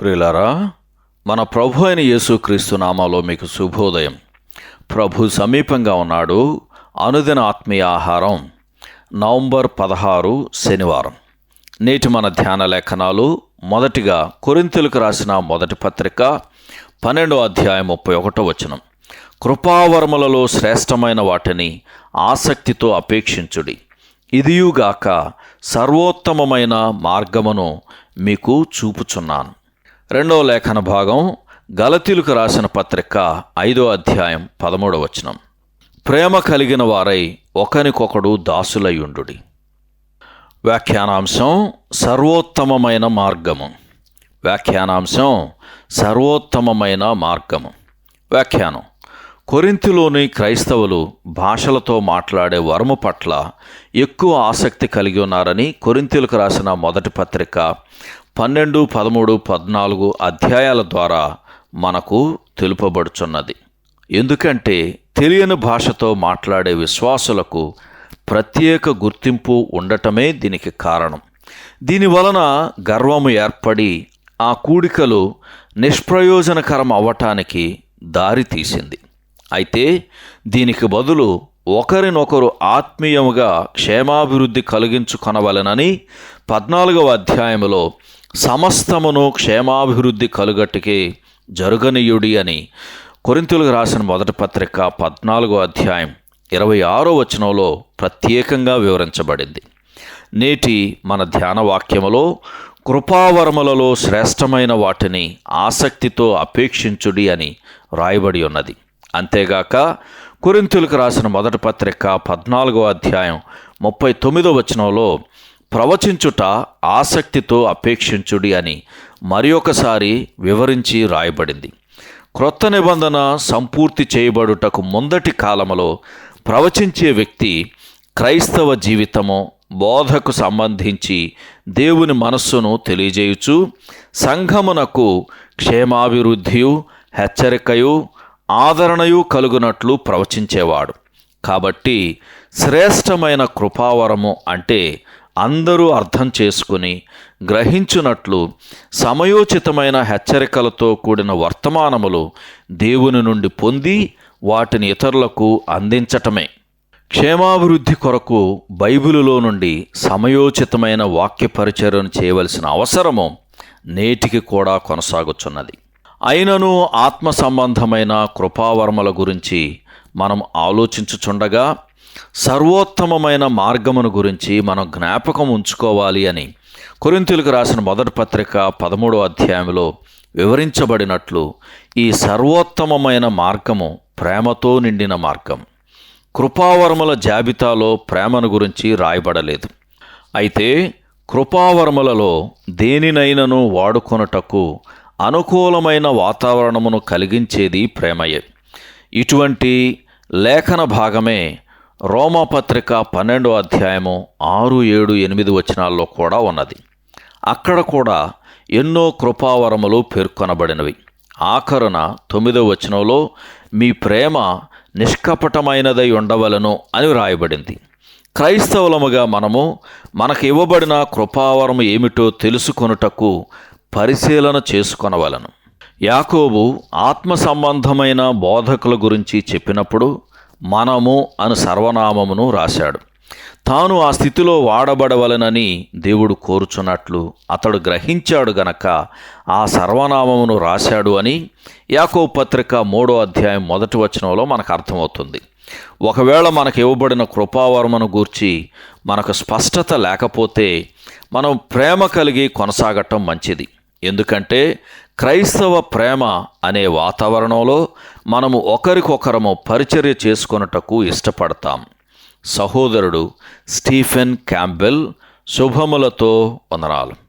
ప్రియులారా మన ప్రభు అయిన యేసుక్రీస్తు నామాలో మీకు శుభోదయం. ప్రభు సమీపంగా ఉన్నాడు. అనుదిన ఆత్మీయ ఆహారం నవంబర్ పదహారు శనివారం. నేటి మన ధ్యాన లేఖనాలు మొదటిగా కొరింతలకు రాసిన మొదటి పత్రిక పన్నెండో అధ్యాయం ముప్పై ఒకటో వచనం. కృపావర్మలలో శ్రేష్టమైన వాటిని ఆసక్తితో అపేక్షించుడి. ఇదియుగాక సర్వోత్తమమైన మార్గమును మీకు చూపుచున్నాను. రెండవ లేఖన భాగం గలతీలకు రాసిన పత్రిక ఐదో అధ్యాయం పదమూడవ వచనం. ప్రేమ కలిగిన వారై ఒకనికొకడు దాసులయ్యుండుడి వ్యాఖ్యానాంశం సర్వోత్తమమైన మార్గము. వ్యాఖ్యానాంశం సర్వోత్తమమైన మార్గము. వ్యాఖ్యానం. కొరింతిలోని క్రైస్తవులు భాషలతో మాట్లాడే వరము పట్ల ఎక్కువ ఆసక్తి కలిగి ఉన్నారని కొరింతీలకు రాసిన మొదటి పత్రిక పన్నెండు పదమూడు పద్నాలుగు అధ్యాయాల ద్వారా మనకు తెలుపబడుచున్నది. ఎందుకంటే తెలియని భాషతో మాట్లాడే విశ్వాసులకు ప్రత్యేక గుర్తింపు ఉండటమే దీనికి కారణం. దీని వలన గర్వము ఏర్పడి ఆ కూడికలు నిష్ప్రయోజనకరం అవ్వటానికి దారి తీసింది. అయితే దీనికి బదులు ఒకరినొకరు ఆత్మీయముగా క్షేమాభివృద్ధి కలిగించుకొనవలెనని పద్నాలుగవ అధ్యాయములో సమస్తమును క్షేమాభివృద్ధి కలుగట్టుకే జరుగనీయుడి అని కొరింతులకు రాసిన మొదటి పత్రిక పద్నాలుగో అధ్యాయం ఇరవై ఆరో వచనంలో ప్రత్యేకంగా వివరించబడింది. నేటి మన ధ్యాన వాక్యములో కృపావరములలో శ్రేష్టమైన వాటిని ఆసక్తితో అపేక్షించుడి అని రాయబడి ఉన్నది. అంతేగాక కొరింతులకు రాసిన మొదటి పత్రిక పద్నాలుగో అధ్యాయం ముప్పై తొమ్మిదో వచనంలో ప్రవచించుట ఆసక్తితో అపేక్షించుడి అని మరి ఒకసారి వివరించి రాయబడింది. క్రొత్త నిబంధన సంపూర్తి చేయబడుటకు ముందటి కాలములో ప్రవచించే వ్యక్తి క్రైస్తవ జీవితము బోధకు సంబంధించి దేవుని మనస్సును తెలియజేయుచు సంఘమునకు క్షేమాభివృద్ధియు హెచ్చరికయు ఆదరణయు కలుగునట్లు ప్రవచించేవాడు. కాబట్టి శ్రేష్టమైన కృపావరము అంటే అందరూ అర్థం చేసుకుని గ్రహించునట్లు సమయోచితమైన హెచ్చరికలతో కూడిన వర్తమానములు దేవుని నుండి పొంది వాటిని ఇతరులకు అందించటమే. క్షేమాభివృద్ధి కొరకు బైబిలులో నుండి సమయోచితమైన వాక్య చేయవలసిన అవసరము నేటికి కూడా కొనసాగుచున్నది. అయినను ఆత్మ సంబంధమైన కృపావర్మల గురించి మనం ఆలోచించుచుండగా సర్వోత్తమమైన మార్గమును గురించి మనం జ్ఞాపకం ఉంచుకోవాలి అని కొరింతలకు రాసిన మొదటి పత్రిక పదమూడో అధ్యాయంలో వివరించబడినట్లు ఈ సర్వోత్తమమైన మార్గము ప్రేమతో నిండిన మార్గం. కృపావర్మల జాబితాలో ప్రేమను గురించి రాయబడలేదు. అయితే కృపావర్మలలో దేనినైనను వాడుకొనుటకు అనుకూలమైన వాతావరణమును కలిగించేది ప్రేమయే. ఇటువంటి లేఖన భాగమే రోమపత్రిక పన్నెండో అధ్యాయము ఆరు ఏడు ఎనిమిది వచనాల్లో కూడా ఉన్నది. అక్కడ కూడా ఎన్నో కృపావరములు పేర్కొనబడినవి. ఆఖరున తొమ్మిదో వచనంలో మీ ప్రేమ నిష్కపటమైనదై ఉండవలను అని వ్రాయబడింది. క్రైస్తవులముగా మనము మనకు ఇవ్వబడిన కృపావరం ఏమిటో తెలుసుకొనుటకు పరిశీలన చేసుకొనవలను. యాకోబు ఆత్మ సంబంధమైన బోధకుల గురించి చెప్పినప్పుడు మనము అను సర్వనామమును రాశాడు. తాను ఆ స్థితిలో వాడబడవలనని దేవుడు కోరుచున్నట్లు అతడు గ్రహించాడు గనక ఆ సర్వనామమును రాశాడు అని యాకో పత్రిక మూడో అధ్యాయం మొదటి వచనంలో మనకు అర్థమవుతుంది. ఒకవేళ మనకు ఇవ్వబడిన కృపావరమును గూర్చి మనకు స్పష్టత లేకపోతే మనం ప్రేమ కలిగి కొనసాగటం మంచిది. ఎందుకంటే క్రైస్తవ ప్రేమ అనే వాతావరణంలో మనము ఒకరికొకరము పరిచర్య చేసుకొనుటకు ఇష్టపడతాం. సహోదరుడు స్టీఫెన్ క్యాంబెల్ శుభములతో వందనాలు.